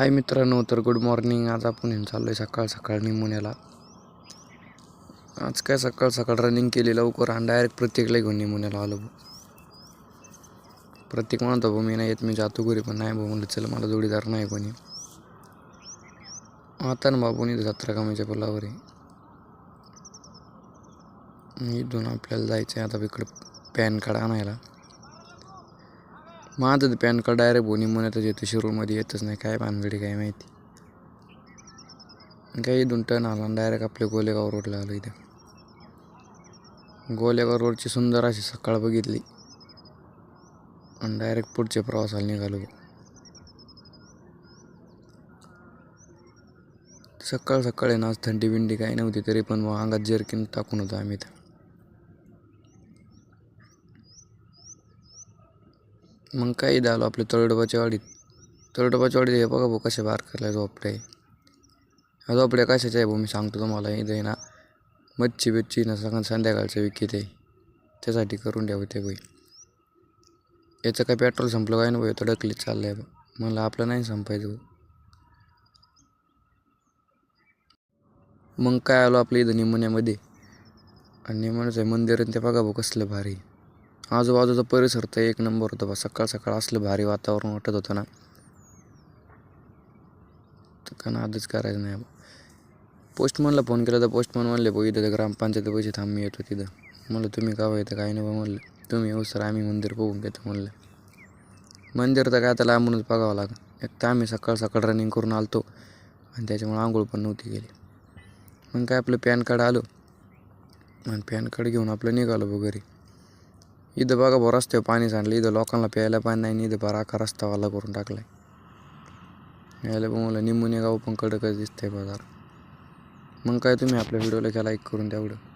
हाय मित्रांनो तर good morning आज आपण हे चाललो आहे सकाळ सकाळ निमोन्याला. आज काय सकाळ सकाळ रनिंग केली लवकर आणि डायरेक्ट प्रत्येकला घेऊन निमोन्याला आलो भाऊ. प्रत्येक म्हणतो भाऊ मी नाही येत मी जातो घरी. पण नाही भाऊ म्हणलं चल मला जोडीदार नाही कोणी. आता ना बाबूनी इथं सतरा कामाच्या पुलावर आहे. इथून आपल्याला जायचं आहे आता इकडं पॅन कार्ड आणायला. माझं पॅन कार्ड डायरेक्ट बोनी म्हणतच येतं शिरूरमध्ये येतच नाही काय भानगडी काय माहिती. काही इथून टर्न आला आणि डायरेक्ट आपल्या गोलेगाव रोडला आलो इथं. गोलेगाव रोडची सुंदर अशी सकाळ बघितली. आणि डायरेक्ट पुढच्या प्रवासाला निघालो. सकाळ सकाळी ना आज थंडी बिंडी काही नव्हती तरी पण मग अंगात जर्किन टाकून होतो आम्ही तर मग काय इथं आलो आपल्या तळडोबाच्या वाडीत तळडोबाच्या वाडीत हे बघा भाऊ कसे बार करायला झोपडे. आहे ह्या झोपड्या कशाचे आहे भाऊ मी सांगतो तुम्हाला इथं आहे ना मच्छी बिच्छी ना सगळं संध्याकाळचं विकी आहे. त्यासाठी करून द्यावं ते भाई. याचं काय पेट्रोल संपलं काय ना भाऊ तर डकलीत चाललं आहे मला आपलं नाही संपायचं भाऊ. मग काय आलो आपल्या इथं निमण्यामध्ये? आणि निमण्याचं मंदिर आणि ते बघा भाऊ कसलं भारी आजूबाजूचा परिसर तर एक नंबर होता बा. सकाळ सकाळ असलं भारी वातावरण वाटत होतं ना. तर का नादच करायचं नाही पोस्टमनला फोन केला तर पोस्टमन म्हणले भाऊ इथं ग्रामपंचायत पैसे थांब मी येतो तिथं. म्हणलं तुम्ही का येतं काय नाही बा? म्हणलं तुम्ही येऊ सर आम्ही मंदिर बघून घेतो. म्हणलं मंदिर तर काय त्याला लांबूनच बघावं लागेल. एक तर आम्ही सकाळ सकाळ रनिंग करून आलतो आणि त्याच्यामुळे आंघोळ पण नव्हती गेली मग काय आपलं पॅन कार्ड आलो. आणि पॅन कार्ड घेऊन आपलं निघालो बघ घरी. इथं बघा भाऊ रस्त्यावर पाणी सांडलं इथं लोकांना प्यायला पाणी नाही आणि इथं बारा अख्खा रस्ता वाला करून टाकलाय यायला पण मला निमोनिया गाव पण कडकच दिसतंय बाजार मग काय तुम्ही आपल्या व्हिडिओला लाईक करून तेवढं